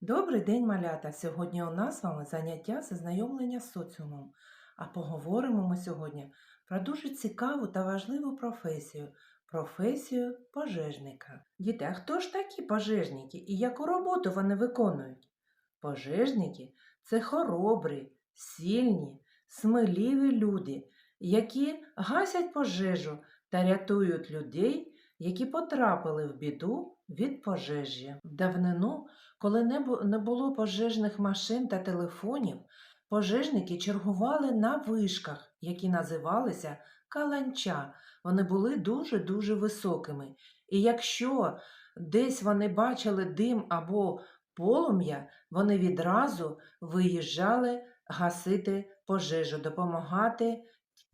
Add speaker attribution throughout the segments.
Speaker 1: Добрий день, малята! Сьогодні у нас з вами заняття з ознайомлення з соціумом. А поговоримо ми сьогодні про дуже цікаву та важливу професію професію пожежника. Діти, а хто ж такі пожежники і яку роботу вони виконують? Пожежники це хоробрі, сильні, сміливі люди, які гасять пожежу та рятують людей, які потрапили в біду від пожежі. В давнину коли не було пожежних машин та телефонів, пожежники чергували на вишках, які називалися каланча. Вони були дуже-дуже високими. І якщо десь вони бачили дим або полум'я, вони відразу виїжджали гасити пожежу, допомагати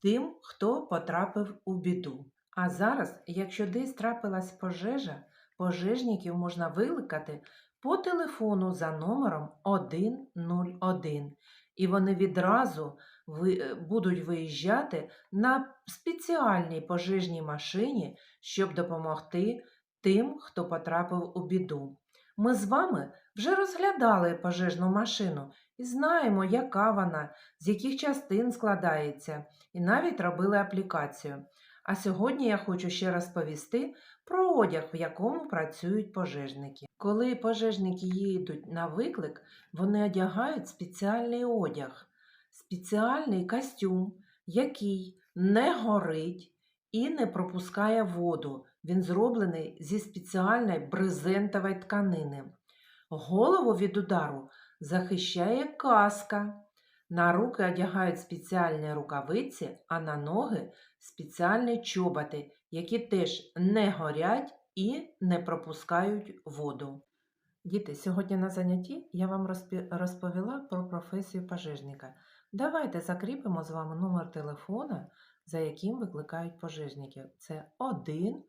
Speaker 1: тим, хто потрапив у біду. А зараз, якщо десь трапилась пожежа, пожежників можна викликати по телефону за номером 101. І вони відразу е, будуть виїжджати на спеціальній пожежній машині, щоб допомогти тим, хто потрапив у біду. Ми з вами вже розглядали пожежну машину і знаємо, яка вона, з яких частин складається, і навіть робили аплікацію. А сьогодні я хочу ще розповісти про одяг, в якому працюють пожежники. Коли пожежники їдуть на виклик, вони одягають спеціальний одяг, спеціальний костюм, який не горить і не пропускає воду. Він зроблений зі спеціальної брезентової тканини. Голову від удару захищає каска. На руки одягають спеціальні рукавиці, а на ноги спеціальні чоботи, які теж не горять і не пропускають воду. Діти, сьогодні на занятті я вам розповіла про професію пожежника. Давайте закріпимо з вами номер телефона, за яким викликають пожежників. Це 101.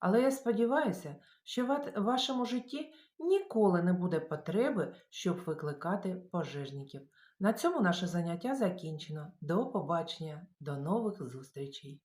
Speaker 1: Але я сподіваюся, що в вашому житті ніколи не буде потреби, щоб викликати пожежників. На цьому наше заняття закінчено. До побачення, до нових зустрічей!